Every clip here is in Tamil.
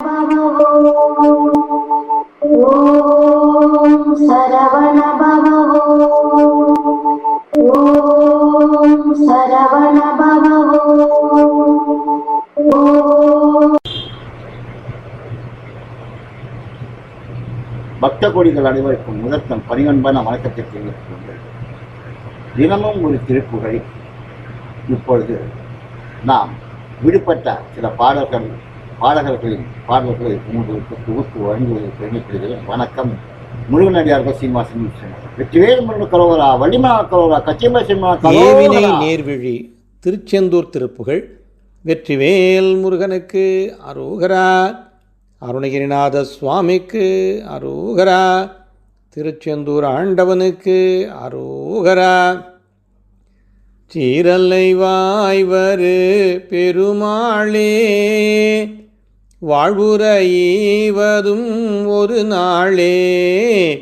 பக்த கோடிகள் அனைவருக்கும் முதற்கண் பணிவன்பான வணக்கத்தை தெரிவித்துக் தினமும் ஒரு திருப்புகழை இப்பொழுது நாம் விடுபட்ட சில பாடல்கள் பாடகர்களின் பாடல்களை உங்களுக்கு தொகுத்து வழங்குவதை பெருமைப்படுகிறேன் வணக்கம். முருகனடியார்கள் விஸ்வநாதன். வெற்றிவேல் முருகன் கரோவரா வள்ளிமா கரோவரா கச்சியம்ப சினிமா ஏவினை நேர்விழி திருச்செந்தூர் திருப்புகழ் வெற்றிவேல் முருகனுக்கு அரோகரா அருணகிரிநாத சுவாமிக்கு அரோகரா திருச்செந்தூர் ஆண்டவனுக்கு அரோகரா. சீரல்லை வாய்வரு பெருமாளே வாழ்வுற ஈவதும் ஒரு நாளே.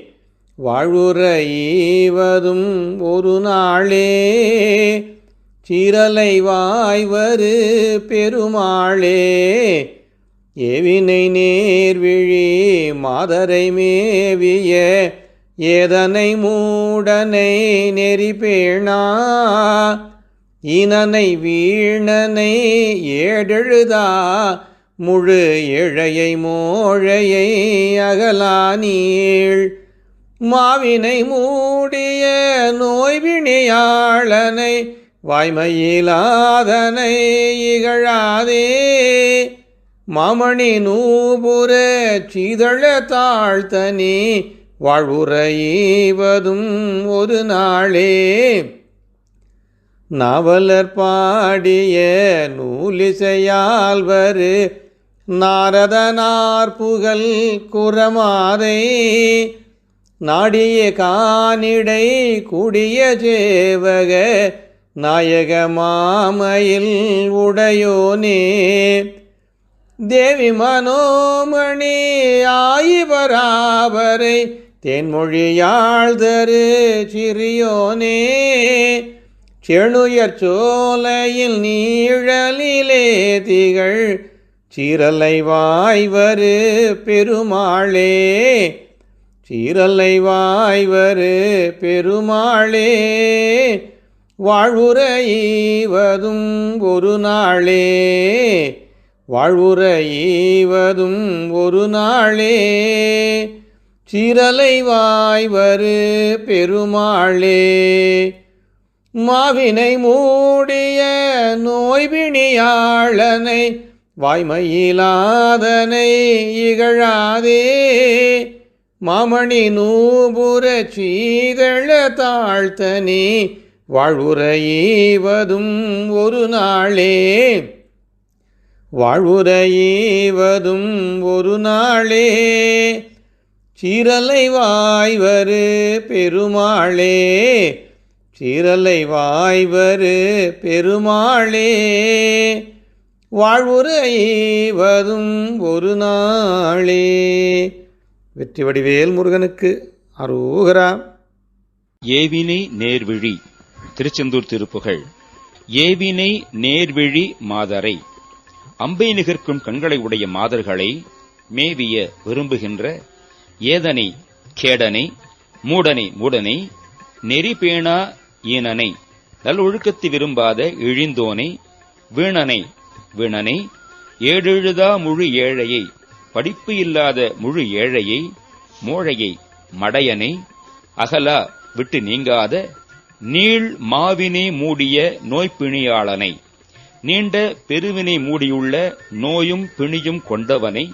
வாழ்வுற ஈவதும் ஒரு நாளே. சீரலை வாய்வரு பெருமாளே. ஏவினை நேர்விழி மாதரை மேவிய ஏதனை மூடனை நெறிப்பேணா இனனை ஈனனை வீணனை ஏடெழுதா. முழு இழையை மோழையை அகலானீள். மாவினை மூடிய நோய்வினையாளனை வாய்மையிலாதனை இகழாதே. மாமணி நூபுர சீதழ தாழ்த்தனி வாழ்வுரையீவதும் ஒரு நாளே. நாவலர் பாடிய நூலிசையால்வரு நாரதனார் புகழ் குரமாதை நாடிய கானிடை கூடிய சேவக நாயக மாமையில் உடையோனே. தேவி மனோமணி ஆயிபராபரை தென்மொழியாள் தரு சிறியோனே. செணுயர் சோலையில் நீழலிலே திகழ் சீரலை வாய்வரு பெருமாளே சீரலை வாய்வரு பெருமாளே வாழ்வுரைவதும் ஒரு நாளே வாழ்வுரைவதும் ஒரு நாளே. சீரலை வாய்வரு பெருமாளே மாவினை மூடிய நோய்பிணியாளனை வாய்மையிலாதனை இகழாதே. மாமணி நூபுர சீதழ தாழ்த்தனே. வாழ்வுரையீவதும் ஒரு நாளே. வாழ்வுரையீவதும் ஒரு நாளே. சீரலை வாய்வரு பெருமாளே. சீரலை வாய்வரு பெருமாளே. வாழ்வுரைவதும் ஒரு நாளே. வெற்றி வடிவேல் முருகனுக்கு அரோகரா ஏவினை நேர்விழி திருச்செந்தூர் திருப்புகழ். ஏவினை நேர்விழி மாதரை. அம்பை நிகர்க்கும் கண்களை உடைய மாதர்களை மேவிய விரும்புகின்ற ஏதனை கேடனை மூடனை மூடனை நெறிபேணா ஈனனை நல்லொழுக்கத்தை விரும்பாத இழிந்தோனை வீணனை வினனை ஏழெழுதா முழு ஏழையை படிப்பு இல்லாத முழு ஏழையை மோழையை மடையனை அகலா விட்டு நீங்காத நீள் மாவினை மூடிய நோய்பிணியாளனை நீண்ட பெருவினை மூடியுள்ள நோயும் பிணியும் கொண்டவனை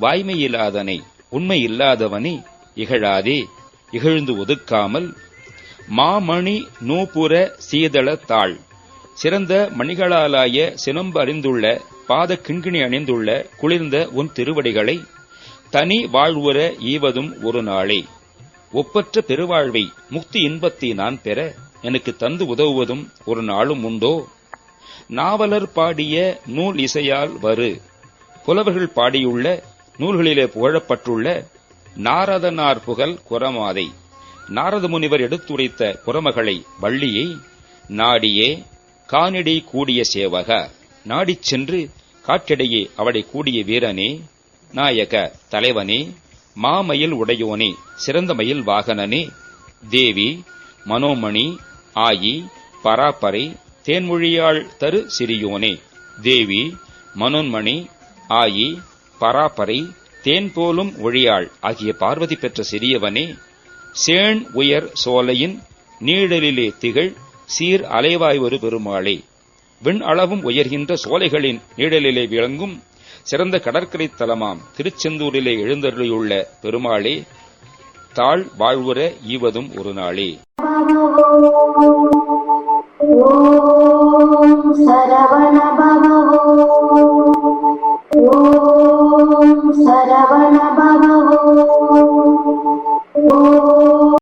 வாய்மையில்லாதனை உண்மையில்லாதவனை இகழாதே இகழ்ந்து ஒதுக்காமல் மாமணி நூபுர சீதள தாள். சிறந்த மணிகளாலாய சினம்பு அறிந்துள்ள பாத கிண்கிணி அணிந்துள்ள குளிர்ந்த உன் திருவடிகளை தனி வாழ்வுற ஈவதும் ஒரு நாளே. ஒப்பற்ற பெருவாழ்வை முக்தி இன்பத்தை நான் பெற எனக்கு தந்து உதவுவதும் ஒரு நாளும் உண்டோ? நாவலர் பாடிய நூல் இசையால் வரு புலவர்கள் பாடியுள்ள நூல்களிலே புகழப்பட்டுள்ள நாரதனார் புகழ் குரமாதை. நாரத முனிவர் எடுத்துரைத்த குரமகளை வள்ளியை நாடியே கானிடை கூடிய சேவக நாடிச் சென்று காற்றிடையே அவளை கூடிய வீரனே நாயக தலைவனே மாமயில் உடையோனே சிறந்த மயில் வாகனனே தேவி மனோமணி ஆயி பராப்பரை தேன்மொழியாள் தரு சிறியோனே தேவி மனோன்மணி ஆயி பராப்பரை தேன் போலும் ஒழியாள் ஆகிய பார்வதி பெற்ற சிறியவனே சேண் உயர் சோலையின் நீழலிலே திகழ் சீர் அலைவாய் ஒரு பெருமாளே. விண் அளவும் உயர்கின்ற சோலைகளின் நீழலிலே விளங்கும் சிறந்த கடற்கரை தலமாம் திருச்செந்தூரிலே எழுந்தருளியுள்ள பெருமாளே தாழ் வாழ்வுற ஈவதும் ஒரு நாளே. சரவணப